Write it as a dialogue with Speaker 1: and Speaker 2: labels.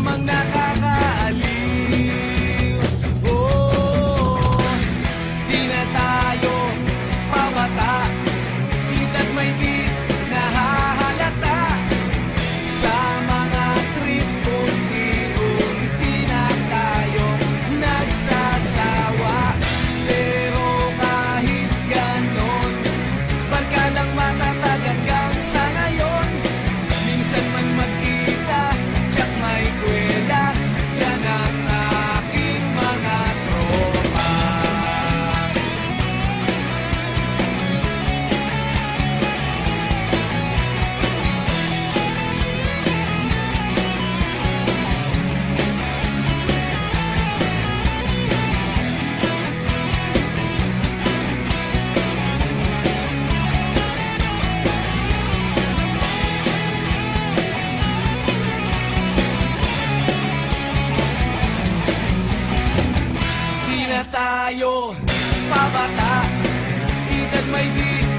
Speaker 1: among the na tayo pabata. Edad may di